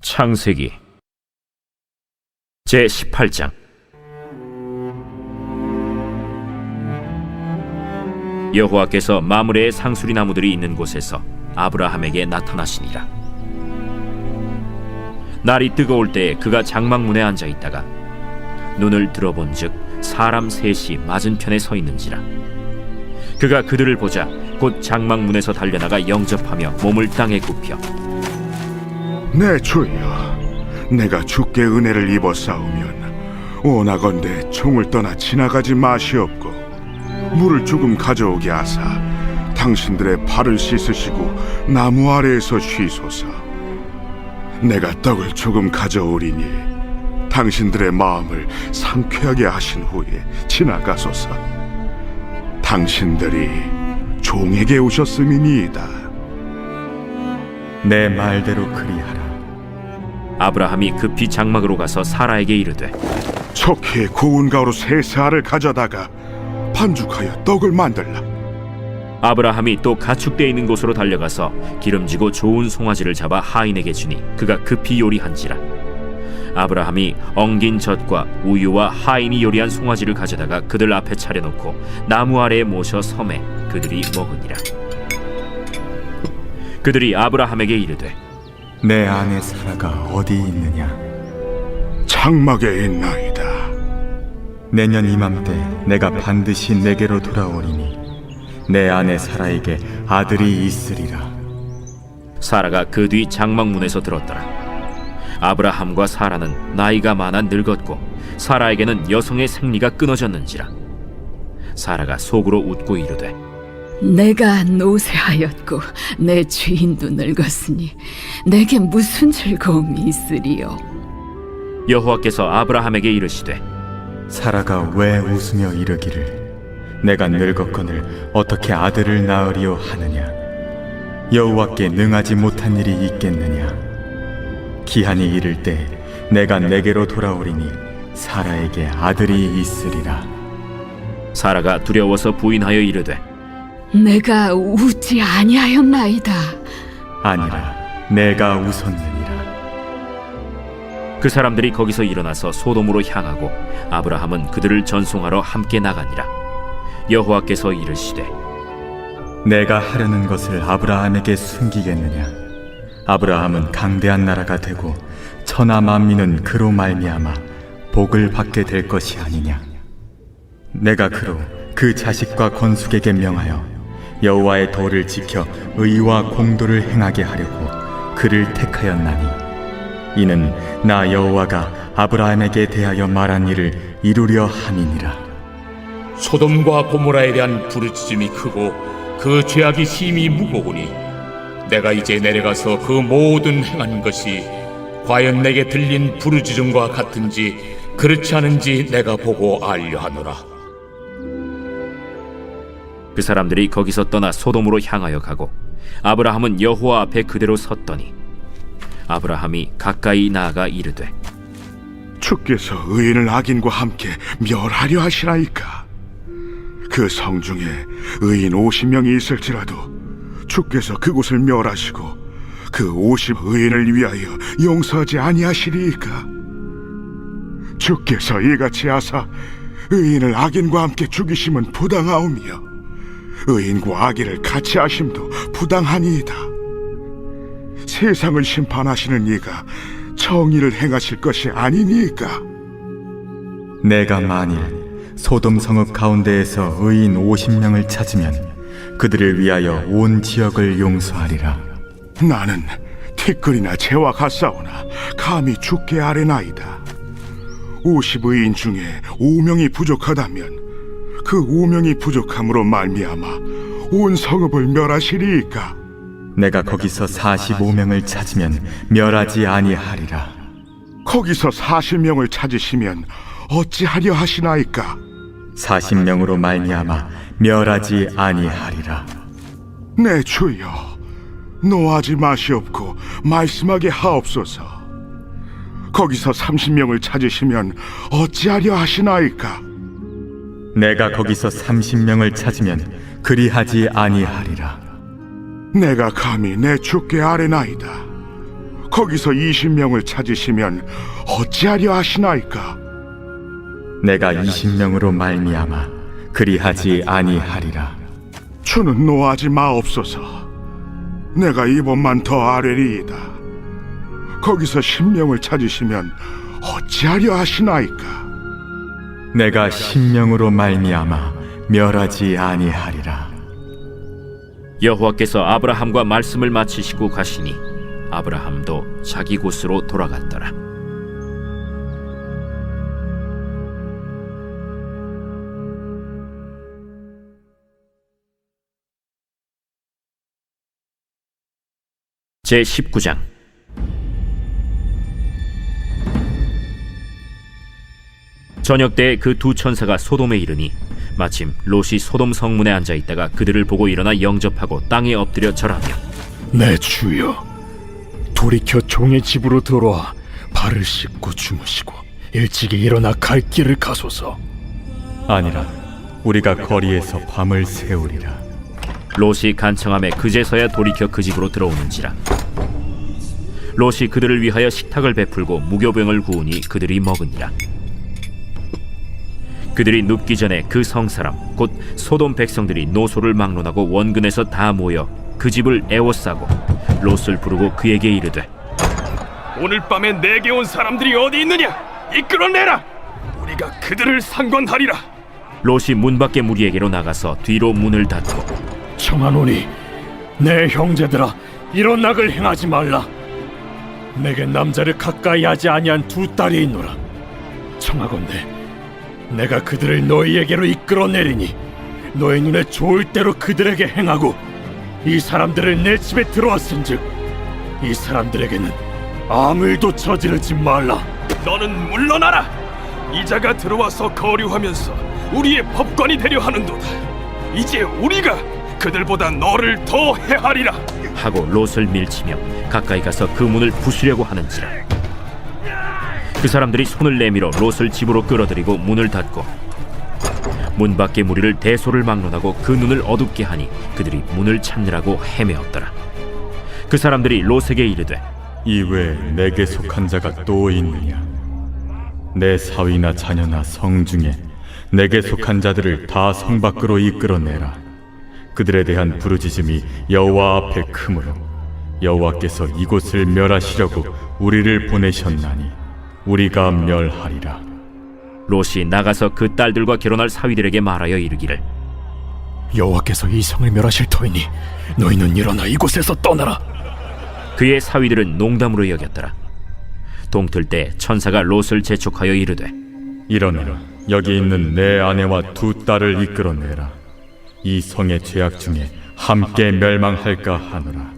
창세기. 제 18장. 여호와께서 마므레의 상수리 나무들이 있는 곳에서 아브라함에게 나타나시니라. 날이 뜨거울 때에 그가 장막문에 앉아 있다가 눈을 들어본즉 사람 셋이 맞은편에 서 있는지라. 그가 그들을 보자 곧 장막문에서 달려나가 영접하며 몸을 땅에 굽혀 내 주여, 내가 주께 은혜를 입어 싸우면 원하건대 총을 떠나 지나가지 마시옵고 물을 조금 가져오게 하사 당신들의 발을 씻으시고 나무 아래에서 쉬소서. 내가 떡을 조금 가져오리니 당신들의 마음을 상쾌하게 하신 후에 지나가소서. 당신들이 종에게 오셨음이니이다. 내 말대로 그리하라. 아브라함이 급히 장막으로 가서 사라에게 이르되 속히 고운 가루 세 알을 가져다가 반죽하여 떡을 만들라. 아브라함이 또 가축대 있는 곳으로 달려가서 기름지고 좋은 송아지를 잡아 하인에게 주니 그가 급히 요리한지라 아브라함이 엉긴 젖과 우유와 하인이 요리한 송아지를 가져다가 그들 앞에 차려놓고 나무 아래에 모셔 섬에 그들이 먹으니라 그들이 아브라함에게 이르되 내 아내 사라가 어디 있느냐? 장막에 있나이다. 내년 이맘때 내가 반드시 내게로 돌아오리니 내 아내 사라에게 아들이 있으리라. 사라가 그 뒤 장막문에서 들었더라. 아브라함과 사라는 나이가 많아 늙었고 사라에게는 여성의 생리가 끊어졌는지라. 사라가 속으로 웃고 이르되 내가 노쇠하였고 내 주인도 늙었으니 내게 무슨 즐거움이 있으리요 여호와께서 아브라함에게 이르시되 사라가 왜 웃으며 이르기를 내가 늙었거늘 어떻게 아들을 낳으리요 하느냐? 여호와께 능하지 못한 일이 있겠느냐? 기한이 이를 때 내가 내게로 돌아오리니 사라에게 아들이 있으리라. 사라가 두려워서 부인하여 이르되 내가 웃지 아니하였나이다 아니라 내가 웃었느니라. 그 사람들이 거기서 일어나서 소돔으로 향하고 아브라함은 그들을 전송하러 함께 나가니라. 여호와께서 이르시되 내가 하려는 것을 아브라함에게 숨기겠느냐? 아브라함은 강대한 나라가 되고 천하 만민은 그로 말미암아 복을 받게 될 것이 아니냐? 내가 그로 그 자식과 건숙에게 명하여 여호와의 도를 지켜 의와 공도를 행하게 하려고 그를 택하였나니 이는 나 여호와가 아브라함에게 대하여 말한 일을 이루려 함이니라. 소돔과 고모라에 대한 부르짖음이 크고 그 죄악이 심히 무거우니 내가 이제 내려가서 그 모든 행한 것이 과연 내게 들린 부르짖음과 같은지 그렇지 않은지 내가 보고 알려 하노라 그 사람들이 거기서 떠나 소돔으로 향하여 가고 아브라함은 여호와 앞에 그대로 섰더니 아브라함이 가까이 나아가 이르되 주께서 의인을 악인과 함께 멸하려 하시나이까. 그 성 중에 의인 50명이 있을지라도 주께서 그곳을 멸하시고 그50 의인을 위하여 용서하지 아니하시리이까. 주께서 이같이 하사 의인을 악인과 함께 죽이심은 부당하오며 의인과 악인을 같이 하심도 부당하니이다. 세상을 심판하시는 이가 정의를 행하실 것이 아니니까. 내가 만일 소돔 성읍 가운데에서 의인 50명을 찾으면 그들을 위하여 온 지역을 용서하리라. 나는 티끌이나 재와 같사오나 감히 죽게 아뢰나이다. 50의인 중에 5명이 부족하다면 그 5명이 부족함으로 말미암아 온 성읍을 멸하시리이까. 내가 거기서 45명을 찾으면 멸하지 아니하리라. 거기서 40명을 찾으시면 어찌하려 하시나이까. 40명으로 말미암아 멸하지 아니하리라. 내 주여, 노하지 마시옵고 말씀하게 하옵소서. 거기서 30명을 찾으시면 어찌하려 하시나이까. 내가 거기서 30명을 찾으면 그리하지 아니하리라. 내가 감히 내 주께 아뢰나이다. 거기서 20명을 찾으시면 어찌하려 하시나이까? 내가 20명으로 말미암아 그리하지 아니하리라. 주는 노하지 마옵소서. 내가 이번만 더 아뢰리이다. 거기서 10명을 찾으시면 어찌하려 하시나이까? 내가 신명으로 말미암아 멸하지 아니하리라. 여호와께서 아브라함과 말씀을 마치시고 가시니 아브라함도 자기 곳으로 돌아갔더라. 제 19장 저녁 때 그 두 천사가 소돔에 이르니 마침 롯이 소돔 성문에 앉아 있다가 그들을 보고 일어나 영접하고 땅에 엎드려 절하며 내 주여 돌이켜 종의 집으로 들어와 발을 씻고 주무시고 일찍이 일어나 갈 길을 가소서. 아니라 우리가 거리에서 밤을 새우리라. 롯이 간청함에 그제서야 돌이켜 그 집으로 들어오는지라. 롯이 그들을 위하여 식탁을 베풀고 무교병을 구우니 그들이 먹으니라 그들이 눕기 전에 그 성 사람 곧 소돔 백성들이 노소를 막론하고 원근에서 다 모여 그 집을 애워싸고 롯을 부르고 그에게 이르되 오늘 밤에 내게 온 사람들이 어디 있느냐? 이끌어내라! 우리가 그들을 상관하리라! 롯이 문 밖에 무리에게로 나가서 뒤로 문을 닫고 청하노니 내 형제들아 이런 낙을 행하지 말라! 내게 남자를 가까이 하지 아니한 두 딸이 있노라! 청하건대 내가 그들을 너희에게로 이끌어내리니 너희 눈에 좋을 대로 그들에게 행하고 이 사람들을 내 집에 들어왔은즉 이 사람들에게는 아무 일도 저지르지 말라. 너는 물러나라. 이자가 들어와서 거류하면서 우리의 법관이 되려 하는도다. 이제 우리가 그들보다 너를 더 해하리라. 하고 롯을 밀치며 가까이 가서 그 문을 부수려고 하는지라 그 사람들이 손을 내밀어 롯을 집으로 끌어들이고 문을 닫고 문 밖의 무리를 대소를 막론하고 그 눈을 어둡게 하니 그들이 문을 찾느라고 헤매었더라 그 사람들이 롯에게 이르되 이외에 내게 속한 자가 또 있느냐? 내 사위나 자녀나 성 중에 내게 속한 자들을 다 성 밖으로 이끌어내라. 그들에 대한 부르짖음이 여호와 앞에 크므로 여호와께서 이곳을 멸하시려고 우리를 보내셨나니 우리가 멸하리라. 롯이 나가서 그 딸들과 결혼할 사위들에게 말하여 이르기를 여호와께서 이 성을 멸하실 터이니 너희는 일어나 이곳에서 떠나라 그의 사위들은 농담으로 여겼더라 동틀 때 천사가 롯을 재촉하여 이르되 일어나라. 여기 있는 내 아내와 두 딸을 이끌어내라. 이 성의 죄악 중에 함께 멸망할까 하노라.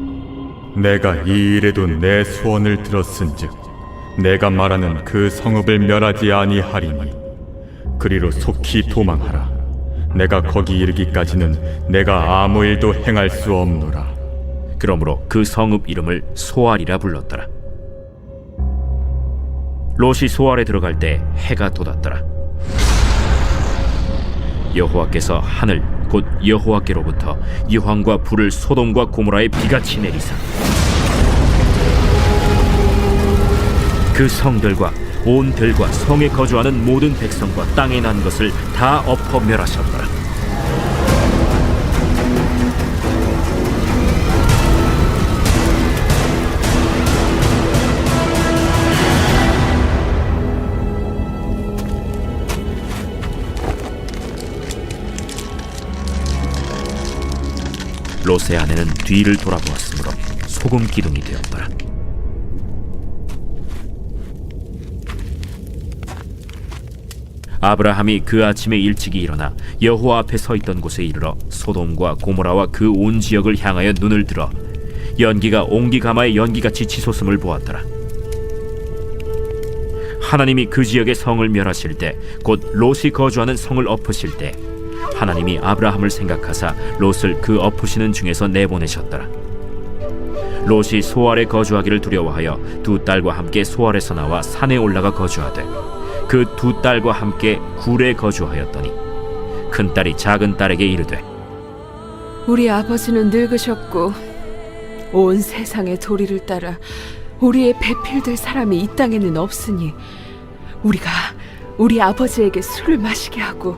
내가 이 일에도 내 소원을 들었은즉 내가 말하는 그 성읍을 멸하지 아니하리니 그리로 속히 도망하라. 내가 거기 이르기까지는 내가 아무 일도 행할 수 없노라. 그러므로 그 성읍 이름을 소알이라 불렀더라. 롯이 소알에 들어갈 때 해가 돋았더라. 여호와께서 하늘 곧 여호와께로부터 이황과 불을 소돔과 고모라에 비같이 내리사 그 성들과 온 들과 성에 거주하는 모든 백성과 땅에 난 것을 다 엎어 멸하셨더라. 롯의 아내는 뒤를 돌아보았으므로 소금 기둥이 되었더라. 아브라함이 그 아침에 일찍이 일어나 여호와 앞에 서 있던 곳에 이르러 소돔과 고모라와 그 온 지역을 향하여 눈을 들어 연기가 옹기 가마의 연기같이 치솟음을 보았더라. 하나님이 그 지역의 성을 멸하실 때 곧 롯이 거주하는 성을 엎으실 때 하나님이 아브라함을 생각하사 롯을 그 엎으시는 중에서 내보내셨더라. 롯이 소알에 거주하기를 두려워하여 두 딸과 함께 소알에서 나와 산에 올라가 거주하되 그 두 딸과 함께 굴에 거주하였더니 큰 딸이 작은 딸에게 이르되 우리 아버지는 늙으셨고 온 세상의 도리를 따라 우리의 배필될 사람이 이 땅에는 없으니 우리가 우리 아버지에게 술을 마시게 하고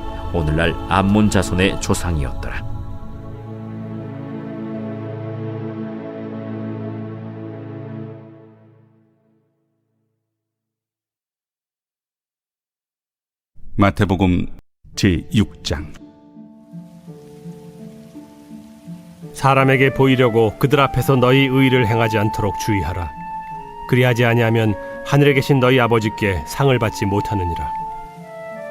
오늘날 암몬 자손의 조상이었더라. 마태복음 제6장 사람에게 보이려고 그들 앞에서 너희 의를 행하지 않도록 주의하라. 그리하지 아니하면 하늘에 계신 너희 아버지께 상을 받지 못하느니라.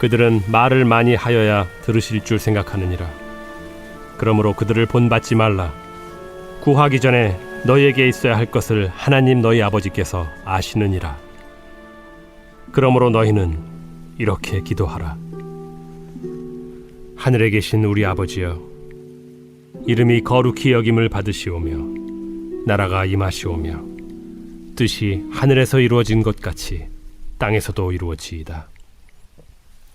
그들은 말을 많이 하여야 들으실 줄 생각하느니라. 그러므로 그들을 본받지 말라. 구하기 전에 너희에게 있어야 할 것을 하나님 너희 아버지께서 아시느니라. 그러므로 너희는 이렇게 기도하라. 하늘에 계신 우리 아버지여 이름이 거룩히 여김을 받으시오며 나라가 임하시오며 뜻이 하늘에서 이루어진 것 같이 땅에서도 이루어지이다.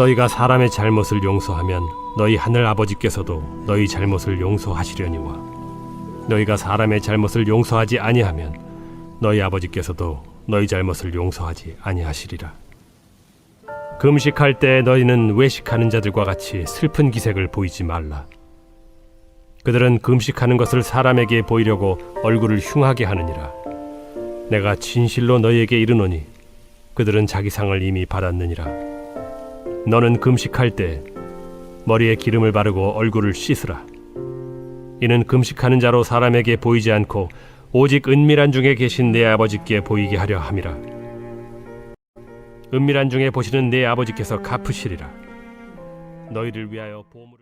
너희가 사람의 잘못을 용서하면 너희 하늘 아버지께서도 너희 잘못을 용서하시려니와 너희가 사람의 잘못을 용서하지 아니하면 너희 아버지께서도 너희 잘못을 용서하지 아니하시리라. 금식할 때 너희는 외식하는 자들과 같이 슬픈 기색을 보이지 말라. 그들은 금식하는 것을 사람에게 보이려고 얼굴을 흉하게 하느니라. 내가 진실로 너희에게 이르노니 그들은 자기 상을 이미 받았느니라. 너는 금식할 때 머리에 기름을 바르고 얼굴을 씻으라. 이는 금식하는 자로 사람에게 보이지 않고 오직 은밀한 중에 계신 내 아버지께 보이게 하려 함이라. 은밀한 중에 보시는 내 아버지께서 갚으시리라. 너희를 위하여 보물을